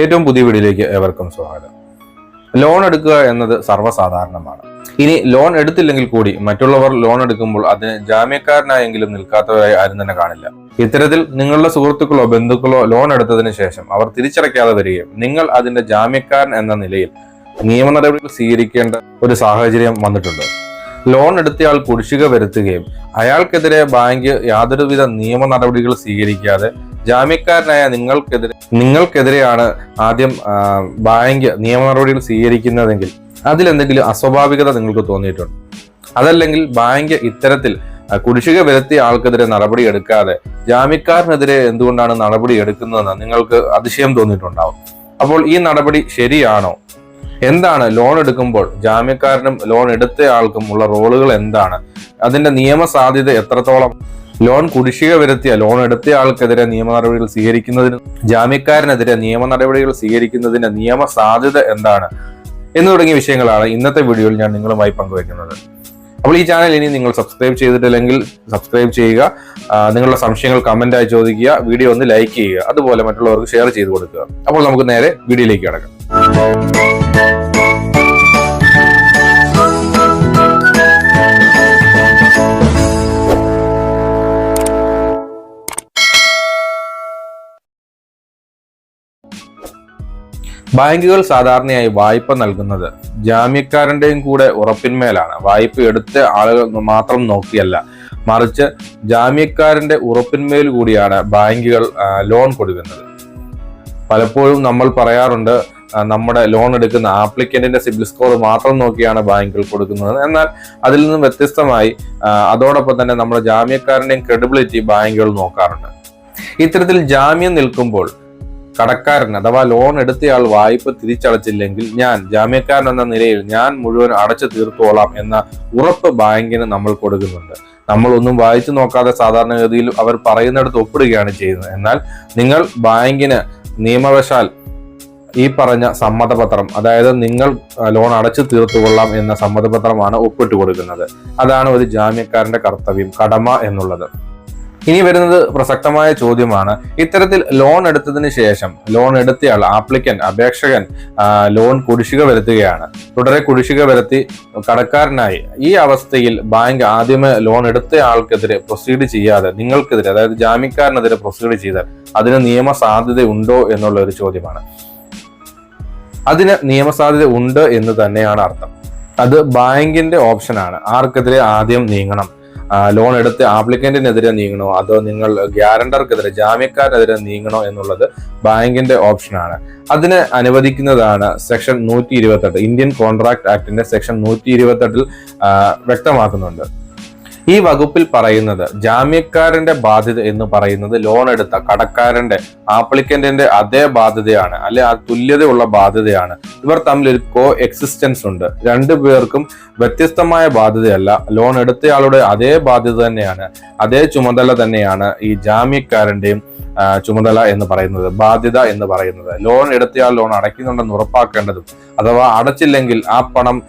ഏറ്റവും പുതിയ വീഡിയോയിലേക്ക് ഏവർക്കും സ്വാഗതം. ലോൺ എടുക്കുക എന്നത് സർവസാധാരണമാണ്. ഇനി ലോൺ എടുത്തില്ലെങ്കിൽ കൂടി മറ്റുള്ളവർ ലോൺ എടുക്കുമ്പോൾ അതിന് ജാമ്യക്കാരനായെങ്കിലും നിൽക്കാത്തവരായി ആരും തന്നെ കാണില്ല. ഇത്തരത്തിൽ നിങ്ങളുടെ സുഹൃത്തുക്കളോ ബന്ധുക്കളോ ലോൺ എടുത്തതിന് ശേഷം അവർ തിരിച്ചടയ്ക്കാതെ വരികയും നിങ്ങൾ അതിന്റെ ജാമ്യക്കാരൻ എന്ന നിലയിൽ നിയമ നടപടികൾ സ്വീകരിക്കേണ്ട ഒരു സാഹചര്യം വന്നിട്ടുണ്ട്. ലോൺ എടുത്തയാൾ കുടിശ്ശിക വരുത്തുകയും അയാൾക്കെതിരെ ബാങ്ക് യാതൊരുവിധ നിയമ നടപടികൾ സ്വീകരിക്കാതെ ജാമ്യക്കാരനായ നിങ്ങൾക്കെതിരെ നിങ്ങൾക്കെതിരെയാണ് ആദ്യം ബാങ്ക് നിയമ നടപടികൾ സ്വീകരിക്കുന്നതെങ്കിൽ അതിലെന്തെങ്കിലും അസ്വാഭാവികത നിങ്ങൾക്ക് തോന്നിയിട്ടുണ്ട്. അതല്ലെങ്കിൽ ബാങ്ക് ഇത്തരത്തിൽ കുടിശ്ശിക വരുത്തിയ ആൾക്കെതിരെ നടപടി എടുക്കാതെ ജാമ്യക്കാരനെതിരെ എന്തുകൊണ്ടാണ് നടപടി എടുക്കുന്നതെന്ന് നിങ്ങൾക്ക് അതിശയം തോന്നിയിട്ടുണ്ടാവും. അപ്പോൾ ഈ നടപടി ശരിയാണോ? എന്താണ് ലോൺ എടുക്കുമ്പോൾ ജാമ്യക്കാരനും ലോൺ എടുത്ത ആൾക്കും ഉള്ള റോളുകൾ എന്താണ്? അതിന്റെ നിയമസാധ്യത എത്രത്തോളം? ലോൺ കുടിശ്ശിക വരുത്തിയ ലോൺ എടുത്ത ആൾക്കെതിരെ നിയമ നടപടികൾ സ്വീകരിക്കുന്നതിന് ജാമ്യക്കാരനെതിരെ നിയമ നടപടികൾ സ്വീകരിക്കുന്നതിന്റെ നിയമ സാധ്യത എന്താണ് എന്ന് തുടങ്ങിയ വിഷയങ്ങളാണ് ഇന്നത്തെ വീഡിയോയിൽ ഞാൻ നിങ്ങളുമായി പങ്കുവയ്ക്കുന്നത്. അപ്പോൾ ഈ ചാനൽ ഇനി നിങ്ങൾ സബ്സ്ക്രൈബ് ചെയ്തിട്ടില്ലെങ്കിൽ സബ്സ്ക്രൈബ് ചെയ്യുക. നിങ്ങളുടെ സംശയങ്ങൾ കമന്റായി ചോദിക്കുക. വീഡിയോ ഒന്ന് ലൈക്ക് ചെയ്യുക. അതുപോലെ മറ്റുള്ളവർക്ക് ഷെയർ ചെയ്ത് കൊടുക്കുക. അപ്പോൾ നമുക്ക് നേരെ വീഡിയോയിലേക്ക് കിടക്കാം. ബാങ്കുകൾ സാധാരണയായി വായ്പ നൽകുന്നത് ജാമ്യക്കാരന്റെയും കൂടെ ഉറപ്പിന്മേലാണ്. വായ്പ എടുത്ത ആളുകൾ മാത്രം നോക്കിയല്ല മറിച്ച് ജാമ്യക്കാരന്റെ ഉറപ്പിന്മേൽ കൂടിയാണ് ബാങ്കുകൾ ലോൺ കൊടുക്കുന്നത്. പലപ്പോഴും നമ്മൾ പറയാറുണ്ട് നമ്മുടെ ലോൺ എടുക്കുന്ന ആപ്ലിക്കന്റിന്റെ സിബിൽ സ്കോർ മാത്രം നോക്കിയാണ് ബാങ്കുകൾ കൊടുക്കുന്നത്. എന്നാൽ അതിൽ നിന്നും വ്യത്യസ്തമായി അതോടൊപ്പം തന്നെ നമ്മുടെ ജാമ്യക്കാരന്റെയും ക്രെഡിബിലിറ്റി ബാങ്കുകൾ നോക്കാറുണ്ട്. ഇത്തരത്തിൽ ജാമ്യം നിൽക്കുമ്പോൾ കടക്കാരൻ അഥവാ ലോൺ എടുത്തയാൾ വായ്പ തിരിച്ചടച്ചില്ലെങ്കിൽ ഞാൻ ജാമ്യക്കാരൻ എന്ന നിലയിൽ ഞാൻ മുഴുവൻ അടച്ചു തീർത്തോളാം എന്ന ഉറപ്പ് ബാങ്കിന് നമ്മൾ കൊടുക്കുന്നുണ്ട്. നമ്മൾ ഒന്നും വായിച്ചു നോക്കാതെ സാധാരണഗതിയിൽ അവർ പറയുന്നിടത്ത് ഒപ്പിടുകയാണ് ചെയ്യുന്നത്. എന്നാൽ നിങ്ങൾ ബാങ്കിന് നിയമവശാൽ ഈ പറഞ്ഞ സമ്മതപത്രം അതായത് നിങ്ങൾ ലോൺ അടച്ചു തീർത്തുകൊള്ളാം എന്ന സമ്മതപത്രമാണ് ഒപ്പിട്ട് കൊടുക്കുന്നത് അതാണ് ഒരു ജാമ്യക്കാരന്റെ കർത്തവ്യം കടമ എന്നുള്ളത്. ഇനി വരുന്നത് പ്രസക്തമായ ചോദ്യമാണ്. ഇത്തരത്തിൽ ലോൺ എടുത്തതിന് ശേഷം ലോൺ എടുത്തയാൾ ആപ്ലിക്കൻ അപേക്ഷകൻ ലോൺ കുടിശ്ശിക വരുത്തുകയാണ്. തുടരെ കുടിശ്ശിക വരുത്തി കടക്കാരനായി. ഈ അവസ്ഥയിൽ ബാങ്ക് ആദ്യമേ ലോൺ എടുത്ത ആൾക്കെതിരെ പ്രൊസീഡ് ചെയ്യാതെ നിങ്ങൾക്കെതിരെ അതായത് ജാമ്യക്കാരനെതിരെ പ്രൊസീഡ് ചെയ്താൽ അതിന് നിയമ സാധ്യത ഉണ്ടോ എന്നുള്ള ഒരു ചോദ്യമാണ്. അതിന് നിയമസാധ്യത ഉണ്ട് എന്ന് തന്നെയാണ് അർത്ഥം. അത് ബാങ്കിന്റെ ഓപ്ഷനാണ് ആർക്കെതിരെ ആദ്യം നീങ്ങണം. ലോൺ എടുത്ത് ആപ്ലിക്കന്റിനെതിരെ നീങ്ങണോ? അതോ നിങ്ങൾ ഗ്യാരണ്ടർക്കെതിരെ ജാമ്യക്കാരനെതിരെ നീങ്ങണോ എന്നുള്ളത് ബാങ്കിന്റെ ഓപ്ഷനാണ് അതിന് അനുവദിക്കുന്നതാണ് സെക്ഷൻ നൂറ്റി ഇരുപത്തെട്ട് ഇന്ത്യൻ കോൺട്രാക്ട് ആക്ടിന്റെ സെക്ഷൻ നൂറ്റി ഇരുപത്തെട്ടിൽ വ്യക്തമാക്കുന്നുണ്ട്. ഈ വകുപ്പിൽ പറയുന്നത് ജാമ്യക്കാരന്റെ ബാധ്യത എന്ന് പറയുന്നത് ലോൺ എടുത്ത കടക്കാരന്റെ ആപ്ലിക്കന്റിന്റെ അതേ ബാധ്യതയാണ് അല്ലെ ആ തുല്യതയുള്ള ബാധ്യതയാണ്. ഇവർ തമ്മിൽ ഒരു കോ എക്സിസ്റ്റൻസ് ഉണ്ട്. രണ്ടു പേർക്കും വ്യത്യസ്തമായ ബാധ്യതയല്ല. ലോൺ എടുത്തയാളുടെ അതേ ബാധ്യത തന്നെയാണ് അതേ ചുമതല തന്നെയാണ് ഈ ജാമ്യക്കാരന്റെയും ചുമതല എന്ന് പറയുന്നത് ബാധ്യത എന്ന് പറയുന്നത്. ലോൺ എടുത്തയാൾ ലോൺ അടയ്ക്കുന്നുണ്ടെന്ന് ഉറപ്പാക്കേണ്ടതും അഥവാ അടച്ചില്ലെങ്കിൽ ആ പണം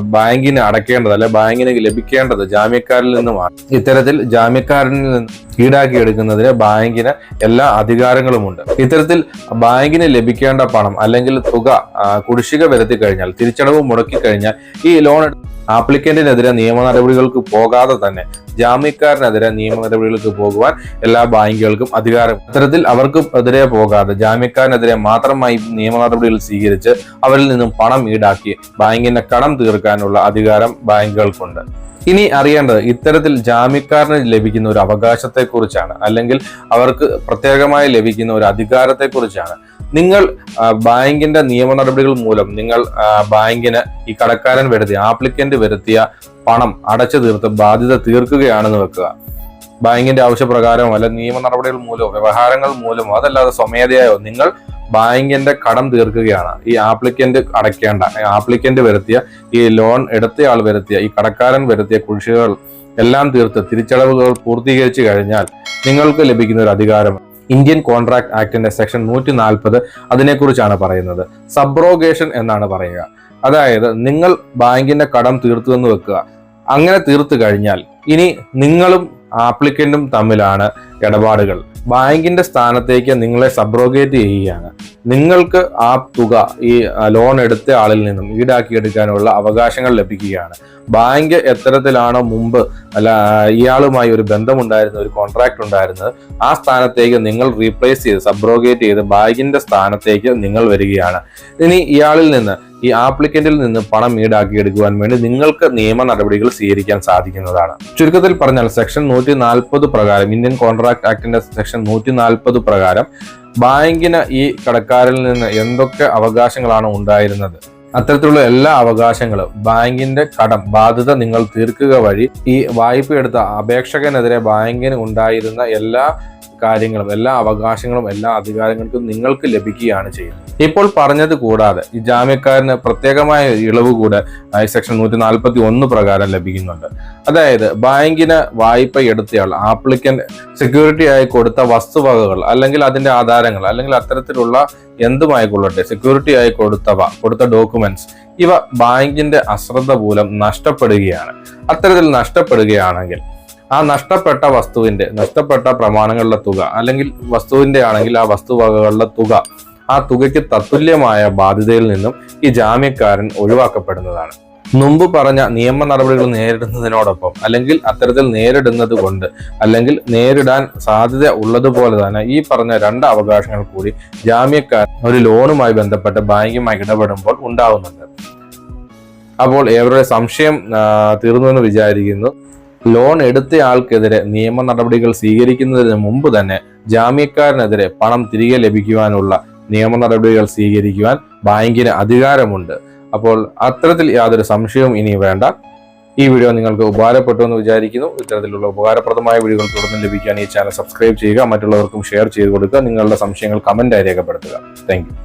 ബാങ്കിന് അടയ്ക്കേണ്ടത് അല്ലെ ബാങ്കിന് ലഭിക്കേണ്ടത് ജാമ്യക്കാരിൽ നിന്നുമാണ് ഇത്തരത്തിൽ ജാമ്യക്കാരനിൽ നിന്ന് ഈടാക്കി എടുക്കുന്നതിന് ബാങ്കിന് എല്ലാ അധികാരങ്ങളുമുണ്ട്. ഇത്തരത്തിൽ ബാങ്കിന് ലഭിക്കേണ്ട പണം അല്ലെങ്കിൽ തുക കുടിശ്ശിക വരുത്തി കഴിഞ്ഞാൽ തിരിച്ചടവ് മുടക്കി കഴിഞ്ഞാൽ ഈ ലോൺ ആപ്ലിക്കന്റിനെതിരെ നിയമ നടപടികൾക്ക് പോകാതെ തന്നെ ജാമ്യക്കാരനെതിരെ നിയമ നടപടികൾക്ക് പോകുവാൻ എല്ലാ ബാങ്കുകൾക്കും അധികാരം. അത്തരത്തിൽ അവർക്ക് എതിരെ പോകാതെ ജാമ്യക്കാരനെതിരെ മാത്രമായി നിയമ നടപടികൾ സ്വീകരിച്ച് അവരിൽ നിന്നും പണം ഈടാക്കി ബാങ്കിന്റെ കടം തീർക്കാനുള്ള അധികാരം ബാങ്കുകൾക്കുണ്ട്. ഇനി അറിയേണ്ടത് ഇത്തരത്തിൽ ജാമ്യക്കാരന് ലഭിക്കുന്ന ഒരു അവകാശത്തെക്കുറിച്ചാണ്. അല്ലെങ്കിൽ അവർക്ക് പ്രത്യേകമായി ലഭിക്കുന്ന ഒരു അധികാരത്തെക്കുറിച്ചാണ്. നിങ്ങൾ ബാങ്കിന്റെ നിയമ നടപടികൾ മൂലം നിങ്ങൾ ബാങ്കിന് ഈ കടക്കാരൻ വരുത്തിയ ആപ്ലിക്കന്റ് വരുത്തിയ പണം അടച്ചു തീർത്ത് ബാധ്യത തീർക്കുകയാണെന്ന് വെക്കുക. ബാങ്കിന്റെ ആവശ്യപ്രകാരമോ അല്ല നിയമ നടപടികൾ മൂലമോ വ്യവഹാരങ്ങൾ മൂലമോ അതല്ലാതെ സ്വമേധയായോ നിങ്ങൾ ബാങ്കിന്റെ കടം തീർക്കുകയാണ്. ഈ ആപ്ലിക്കന്റ് അടയ്ക്കേണ്ട ആപ്ലിക്കന്റ് വരുത്തിയ ഈ ലോൺ എടുത്തയാൾ വരുത്തിയ ഈ കടക്കാരൻ വരുത്തിയ കുഴിശികൾ എല്ലാം തീർത്ത് തിരിച്ചടവുകൾ പൂർത്തീകരിച്ചു കഴിഞ്ഞാൽ നിങ്ങൾക്ക് ലഭിക്കുന്ന ഒരു അധികാരം ഇന്ത്യൻ കോൺട്രാക്ട് ആക്ടിന്റെ സെക്ഷൻ നൂറ്റി നാൽപ്പത് അതിനെക്കുറിച്ചാണ് പറയുന്നത്. സബ്രോഗേഷൻ എന്നാണ് പറയുക. അതായത് നിങ്ങൾ ബാങ്കിന്റെ കടം തീർത്തു എന്ന് വെക്കുക. അങ്ങനെ തീർത്തു കഴിഞ്ഞാൽ ഇനി നിങ്ങളും ആപ്ലിക്കന്റും തമ്മിലാണ് ഇടപാടുകൾ. ബാങ്കിന്റെ സ്ഥാനത്തേക്ക് നിങ്ങളെ സബ്രോഗേറ്റ് ചെയ്യുകയാണ്. നിങ്ങൾക്ക് ആ തുക ഈ ലോൺ എടുത്ത ആളിൽ നിന്നും ഈടാക്കി എടുക്കാനുള്ള അവകാശങ്ങൾ ലഭിക്കുകയാണ്. ബാങ്ക് എത്തരത്തിലാണോ മുമ്പ് അല്ല ഇയാളുമായി ഒരു ബന്ധമുണ്ടായിരുന്ന ഒരു കോൺട്രാക്ട് ഉണ്ടായിരുന്നത് ആ സ്ഥാനത്തേക്ക് നിങ്ങൾ റീപ്ലേസ് ചെയ്ത് സബ്രോഗേറ്റ് ചെയ്ത് ബാങ്കിന്റെ സ്ഥാനത്തേക്ക് നിങ്ങൾ വരികയാണ്. ഇനി ഇയാളിൽ നിന്ന് ഈ ആപ്ലിക്കന്റിൽ നിന്ന് പണം ഈടാക്കി എടുക്കുവാൻ വേണ്ടി നിങ്ങൾക്ക് നിയമ നടപടികൾ സ്വീകരിക്കാൻ സാധിക്കുന്നതാണ്. ചുരുക്കത്തിൽ പറഞ്ഞാൽ സെക്ഷൻ നൂറ്റി നാൽപ്പത് പ്രകാരം ഇന്ത്യൻ കോൺട്രാക്ട് ആക്ടിന്റെ സെക്ഷൻ നൂറ്റി നാൽപ്പത് പ്രകാരം ബാങ്കിന് ഈ കടക്കാരിൽ നിന്ന് എന്തൊക്കെ അവകാശങ്ങളാണ് ഉണ്ടായിരുന്നത്? അത്തരത്തിലുള്ള എല്ലാ അവകാശങ്ങളും ബാങ്കിന്റെ കടം ബാധ്യത നിങ്ങൾ തീർക്കുക വഴി ഈ വായ്പ എടുത്ത അപേക്ഷകനെതിരെ ബാങ്കിന് ഉണ്ടായിരുന്ന എല്ലാ കാര്യങ്ങളും എല്ലാ അവകാശങ്ങളും എല്ലാ അധികാരങ്ങൾക്കും നിങ്ങൾക്ക് ലഭിക്കുകയാണ് ചെയ്യുന്നത്. ഇപ്പോൾ പറഞ്ഞത് കൂടാതെ ഈ ജാമ്യക്കാരന് പ്രത്യേകമായ ഇളവ് കൂടെ സെക്ഷൻ നൂറ്റി നാൽപ്പത്തി ഒന്ന് പ്രകാരം ലഭിക്കുന്നുണ്ട്. അതായത് ബാങ്കിന് വായ്പ എടുത്തയാൾ ആപ്ലിക്കന്റ് സെക്യൂരിറ്റി ആയി കൊടുത്ത വസ്തുവകകൾ അല്ലെങ്കിൽ അതിന്റെ ആധാരങ്ങൾ അല്ലെങ്കിൽ അത്തരത്തിലുള്ള എന്തുമായിക്കൊള്ളട്ടെ സെക്യൂരിറ്റി ആയി കൊടുത്തവ കൊടുത്ത ഡോക്യുമെന്റ്സ് ഇവ ബാങ്കിന്റെ അശ്രദ്ധ മൂലം നഷ്ടപ്പെടുകയാണ്. അത്തരത്തിൽ നഷ്ടപ്പെടുകയാണെങ്കിൽ ആ നഷ്ടപ്പെട്ട വസ്തുവിന്റെ നഷ്ടപ്പെട്ട പ്രമാണങ്ങളുടെ തുക അല്ലെങ്കിൽ വസ്തുവിന്റെ ആണെങ്കിൽ ആ വസ്തുവകകളുടെ തുക ആ തുകയ്ക്ക് തത്തുല്യമായ ബാധ്യതയിൽ നിന്നും ഈ ജാമ്യക്കാരൻ ഒഴിവാക്കപ്പെടുന്നതാണ്. മുമ്പ് പറഞ്ഞ നിയമ നടപടികൾ നേരിടുന്നതിനോടൊപ്പം അല്ലെങ്കിൽ അത്തരത്തിൽ നേരിടുന്നത് കൊണ്ട് അല്ലെങ്കിൽ നേരിടാൻ സാധ്യത ഉള്ളതുപോലെ തന്നെ ഈ പറഞ്ഞ രണ്ട് അവകാശങ്ങൾ കൂടി ജാമ്യക്കാരൻ ഒരു ലോണുമായി ബന്ധപ്പെട്ട് ബാങ്കുമായി ഇടപെടുമ്പോൾ ഉണ്ടാവുന്നുണ്ട്. അപ്പോൾ ഏവരുടെ സംശയം തീർന്നു എന്ന് വിചാരിക്കുന്നു. ലോൺ എടുത്തയാൾക്കെതിരെ നിയമ നടപടികൾ സ്വീകരിക്കുന്നതിന് മുമ്പ് തന്നെ ജാമ്യക്കാരനെതിരെ പണം തിരികെ ലഭിക്കുവാനുള്ള നിയമ നടപടികൾ സ്വീകരിക്കുവാൻ ബാങ്കിന് അധികാരമുണ്ട്. അപ്പോൾ അത്തരത്തിൽ യാതൊരു സംശയവും ഇനി വേണ്ട. ഈ വീഡിയോ നിങ്ങൾക്ക് ഉപകാരപ്പെട്ടു എന്ന് വിചാരിക്കുന്നു. ഇത്തരത്തിലുള്ള ഉപകാരപ്രദമായ വീഡിയോകൾ തുടർന്ന് ലഭിക്കാൻ ഈ ചാനൽ സബ്സ്ക്രൈബ് ചെയ്യുക മറ്റുള്ളവർക്കും ഷെയർ ചെയ്ത് കൊടുക്കുക നിങ്ങളുടെ സംശയങ്ങൾ കമന്റായി രേഖപ്പെടുത്തുക. താങ്ക്